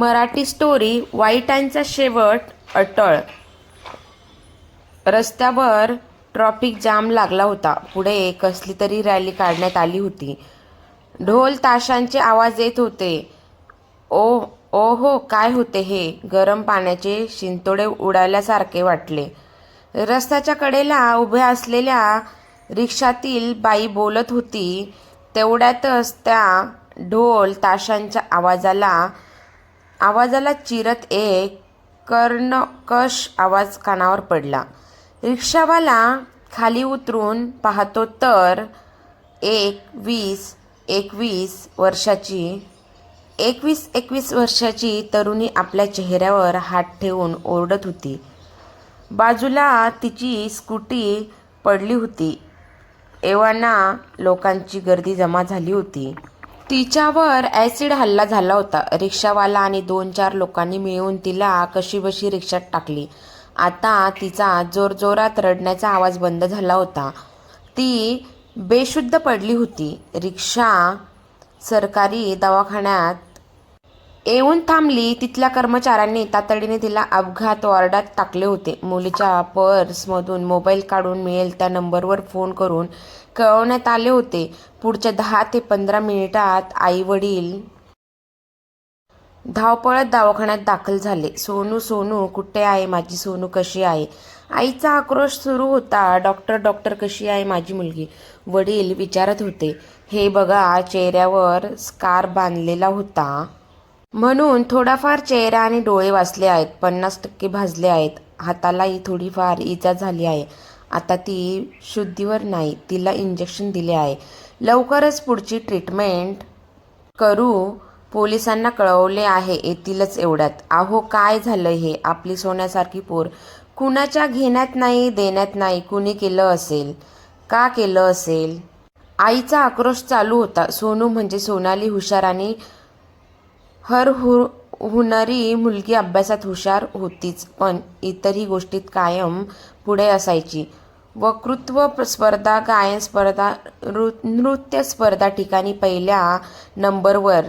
Marathi story वाईटांचा शेवट अटळ. रस्त्यावर ट्रॉफिक जाम लागला होता. पुढे कसली तरी रॅली काढण्यात आली होती. ढोल ताशांचे आवाज येत होते. ओ ओ हो काय होते हे? गरम पाण्याचे शिंतोडे उडाल्यासारखे वाटले. रस्त्याच्या कडेला उभ्या असलेल्या रिक्षातील बाई बोलत होती तेवढ्यातच त्या ढोल ताशांच्या आवाजाला आवाजाला चिरत एक कर्णकश आवाज कानावर पडला. रिक्षावाला खाली उतरून पाहतो तर एक वीस एकवीस वर्षाची एकवीस एकवीस वर्षाची तरुणी आपल्या चेहऱ्यावर हात ठेवून ओरडत होती. बाजूला तिची स्कूटी पडली होती. एव्हाना लोकांची गर्दी जमा झाली होती. तिच्यावर ॲसिड हल्ला झाला होता. रिक्षावाला आणि दोन चार लोकांनी मिळून तिला कशीबशी रिक्षात टाकली. आता तिचा जोरजोरात रडण्याचा आवाज बंद झाला होता. ती बेशुद्ध पडली होती. रिक्षा सरकारी दवाखान्यात येऊन थांबली. तिथल्या कर्मचाऱ्यांनी तातडीने तिला अपघात वॉर्डात टाकले होते. मुलीच्या पर्समधून मोबाईल काढून मिळेल त्या नंबरवर फोन करून कळवण्यात आले होते. पुढच्या दहा ते पंधरा मिनिटात आई वडील धावपळत दवाखान्यात दाखल झाले. सोनू सोनू कुठे आहे माझी सोनू? कशी आहे? आईचा आक्रोश सुरू होता. डॉक्टर डॉक्टर कशी आहे माझी मुलगी? वडील विचारत होते. हे बघा चेहऱ्यावर स्कार बांधलेला होता. म्हणून थोडाफार चेहरा आणि डोळे वाचले आहेत. पन्नास टक्के भाजले आहेत. हातालाही थोडीफार इजा झाली आहे. आता ती शुद्धीवर नाही तिला इंजेक्शन दिले आहे. लवकरच पुढची ट्रीटमेंट करू. पोलिसांना कळवले आहे येतीलच एवढ्यात. अहो काय झालं हे? आपली सोन्यासारखी पोर कुणाच्या घेण्यात नाही देण्यात नाही कुणी केलं असेल? का केलं असेल? आईचा आक्रोश चालू होता. सोनू म्हणजे सोनाली हुशार आणि हर हु होणारी मुलगी अभ्यासात हुशार होतीच पण इतरही गोष्टीत कायम पुढे असायची. वक्तृत्व स्पर्धा गायन स्पर्धा नृ- नृत्य स्पर्धा ठिकाणी पहिल्या नंबरवर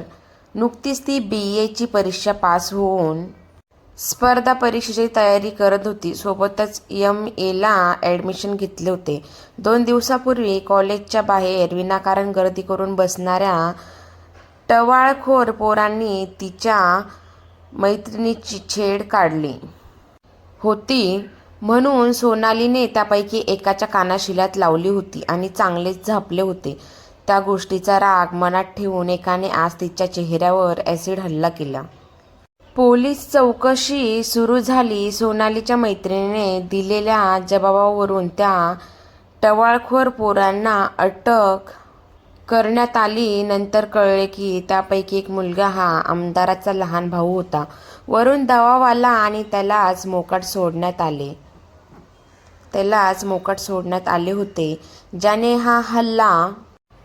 नुकतीच ती बी एची परीक्षा पास होऊन स्पर्धा परीक्षेची तयारी करत होती. सोबतच एम एला ॲडमिशन घेतले होते. दोन दिवसापूर्वी कॉलेजच्या बाहेर विनाकारण गर्दी करून बसणाऱ्या टवाळखोर पोरांनी तिच्या मैत्रिणीची छेड काढली होती म्हणून सोनालीने त्यापैकी एकाच्या कानाशिलात लावली होती आणि चांगलेच झापले होते. त्या गोष्टीचा राग मनात ठेवून एकाने आज तिच्या चेहऱ्यावर ॲसिड हल्ला केला. पोलीस चौकशी सुरू झाली. सोनालीच्या मैत्रिणीने दिलेल्या जबाबावरून त्या टवाळखोर पोरांना अटक करण्यात आली नंतर कळले की त्यापैकी एक मुलगा हा आमदाराचा लहान भाऊ होता. वरून दवावाला आणि त्यालाच मोकाट सोडण्यात आले. त्यालाच मोकाट सोडण्यात आले होते. ज्याने हा हल्ला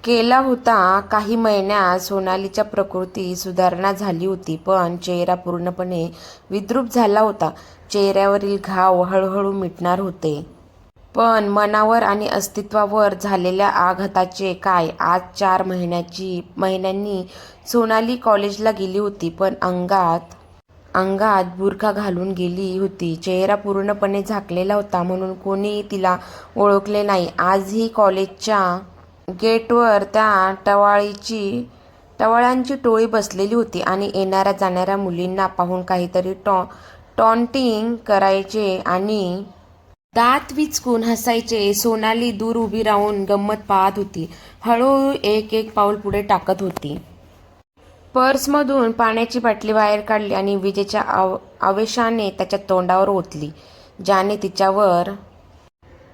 केला होता काही महिन्यात सोनालीच्या प्रकृती सुधारणा झाली होती पण चेहरा पूर्णपणे विद्रूप झाला होता. चेहऱ्यावरील घाव हळूहळू मिटणार होते. पण मनावर आणि अस्तित्वावर झालेल्या आघाताचे काय? आज चार महिन्याची महिन्यांनी सोनाली कॉलेजला गेली होती पण अंगात अंगात बुरखा घालून गेली होती. चेहरा पूर्णपणे झाकलेला होता म्हणून कोणी तिला ओळखले नाही. आजही कॉलेजच्या गेटवर त्या टवाळीची टवाळ्यांची टोळी बसलेली होती आणि येणाऱ्या जाणाऱ्या मुलींना पाहून काहीतरी टॉ टॉन्टिंग करायचे आणि दात विचकून हसायचे सोनाली दूर उभी राहून गंमत पाहत होती. हळूहळू एक एक पाऊल पुढे टाकत होती. पर्समधून पाण्याची बाटली बाहेर काढली आणि विजेच्या आव आवेशाने त्याच्या तोंडावर ओतली ज्याने तिच्यावर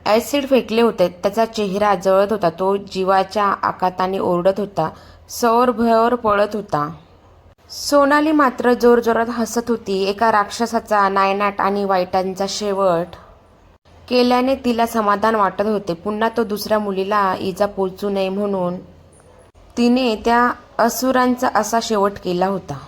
ॲसिड फेकले होते. त्याचा चेहरा जळत होता. तो जीवाच्या आकाताने ओरडत होता. सौर भयावर पळत होता. सोनाली मात्र जोरजोरात हसत होती. एका राक्षसाचा नायनाट आणि वाईटांचा शेवट केल्याने तिला समाधान वाटत होते. पुन्हा तो दुसऱ्या मुलीला इजा पोचू नये म्हणून तिने त्या असुरांचा असा शेवट केला होता.